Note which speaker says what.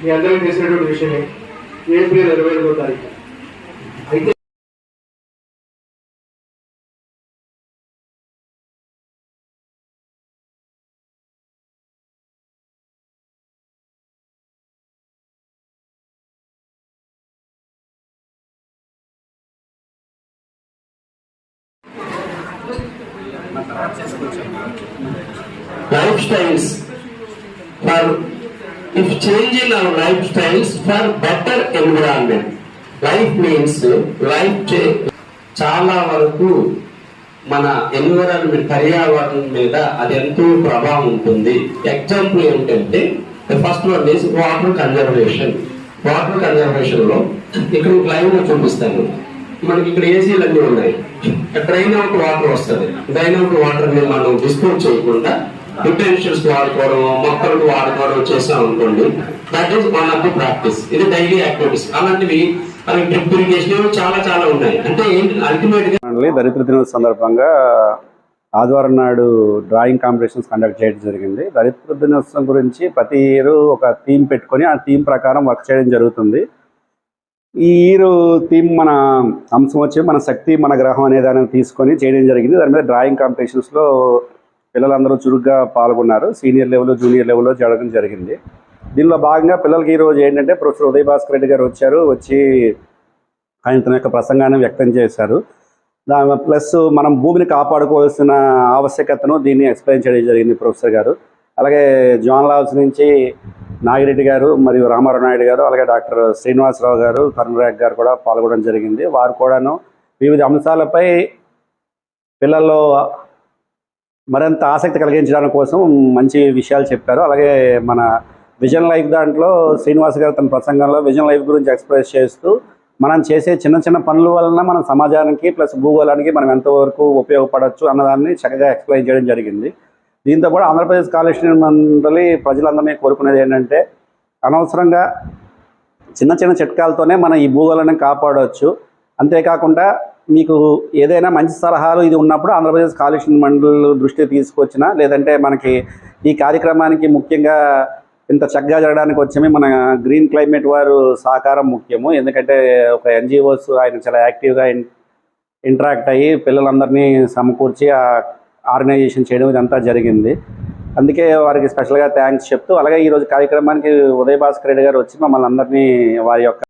Speaker 1: మీ అందరికీ తెలిసినటువంటి విషయమే ఏప్రిల్ ఇరవై ఐదో తారీఖు. అయితే
Speaker 2: lifestyles for if change in our lifestyles for better environment life means life చాలా వరకు మన ఎన్విరాన్మెంట్ పర్యావరణం మీద అది ఎంతో ప్రభావం ఉంటుంది. ఎగ్జాంపుల్ ఏమిటంటే first one is water conservation water కన్జర్వేషన్లో ఇక్కడ లైవ్లో చూపిస్తాను. మనకి ఇక్కడ ఏసీలు అన్ని ఉన్నాయి. డ్రైన్ అవుట్ వాటర్ వస్తుంది. డ్రైన్ అవుట్ వాటర్ని మనం డిస్పోజ్ చేయకుండా ఇంటెన్షన్స్ వాడుకోవడం మొక్కలకు వాడుకోవడం చేసాం అనుకోండి that is one of the practice ఇది డైలీ యాక్టివిటీస్ అలాంటివి అవి డ్రిప్ ఇరిగేషన్ చాలా చాలా ఉన్నాయి. అంటే ఏంటి
Speaker 3: అల్టిమేట్గా దరిద్ర దినోత్సవ సందర్భంగా ఆదివారం నాడు డ్రాయింగ్ కాంపిటీషన్స్ కండక్ట్ చేయడం జరిగింది. దరిద్ర దినోత్సవం గురించి ప్రతి ఇయర్ ఒక థీమ్ పెట్టుకొని ఆ థీమ్ ప్రకారం వర్క్ చేయడం జరుగుతుంది. ఈ ఇయర్ థీమ్ మన అంశం వచ్చి మన శక్తి మన గ్రహం అనే దాన్ని తీసుకొని చేయడం జరిగింది. దాని మీద డ్రాయింగ్ కాంపిటీషన్స్లో పిల్లలందరూ చురుగ్గా పాల్గొన్నారు. సీనియర్ లెవెల్ జూనియర్ లెవెల్లో జరగడం జరిగింది. దీనిలో భాగంగా పిల్లలకి ఈరోజు ఏంటంటే ప్రొఫెసర్ ఉదయ్ భాస్కర్ రెడ్డి గారు వచ్చారు. వచ్చి ఆయన తన యొక్క ప్రసంగాన్ని వ్యక్తం చేశారు. దాని ప్లస్ మనం భూమిని కాపాడుకోవాల్సిన ఆవశ్యకతను దీన్ని ఎక్స్ప్లెయిన్ చేయడం జరిగింది ప్రొఫెసర్ గారు. అలాగే జాన్ లాల్స్ నుంచి నాగిరెడ్డి గారు మరియు రామారావు నాయుడు గారు అలాగే డాక్టర్ శ్రీనివాసరావు గారు కరుణరాగ్ గారు కూడా పాల్గొనడం జరిగింది. వారు కూడాను వివిధ అంశాలపై పిల్లల్లో మరింత ఆసక్తి కలిగించడం కోసం మంచి విషయాలు చెప్పారు. అలాగే మన విజన్ లైఫ్ దాంట్లో శ్రీనివాస్ గారు తన ప్రసంగంలో విజన్ లైఫ్ గురించి ఎక్స్ప్రెస్ చేస్తూ మనం చేసే చిన్న చిన్న పనుల వలన మన సమాజానికి ప్లస్ భూగోళానికి మనం ఎంతవరకు ఉపయోగపడవచ్చు అన్నదాన్ని చక్కగా ఎక్స్ప్లెయిన్ చేయడం జరిగింది. దీంతో కూడా ఆంధ్రప్రదేశ్ కాలుష్య మండలి ప్రజలందరినీ కోరుకునేది ఏంటంటే అనవసరంగా చిన్న చిన్న చిట్కాలతోనే మనం ఈ భూగోళాన్ని కాపాడవచ్చు అంతేకాకుండా మీకు ఏదైనా మంచి సలహాలు ఇది ఉన్నప్పుడు ఆంధ్రప్రదేశ్ కాలుష్య మండలి దృష్టి తీసుకొచ్చిన లేదంటే మనకి ఈ కార్యక్రమానికి ముఖ్యంగా ఇంత చక్కగా జరగడానికి వచ్చేమి మన గ్రీన్ క్లైమేట్ వారు సహకారం ముఖ్యము. ఎందుకంటే ఒక ఎన్జిఓస్ ఆయన చాలా యాక్టివ్గా ఇన్ ఇంటరాక్ట్ అయ్యి పిల్లలందరినీ సమకూర్చి ఆ ఆర్గనైజేషన్ చేయడం ఇదంతా జరిగింది. అందుకే వారికి స్పెషల్గా థ్యాంక్స్ చెప్తూ అలాగే ఈరోజు కార్యక్రమానికి ఉదయ్ భాస్కర్ రెడ్డి గారు వచ్చి మమ్మల్ని అందరినీ వారి యొక్క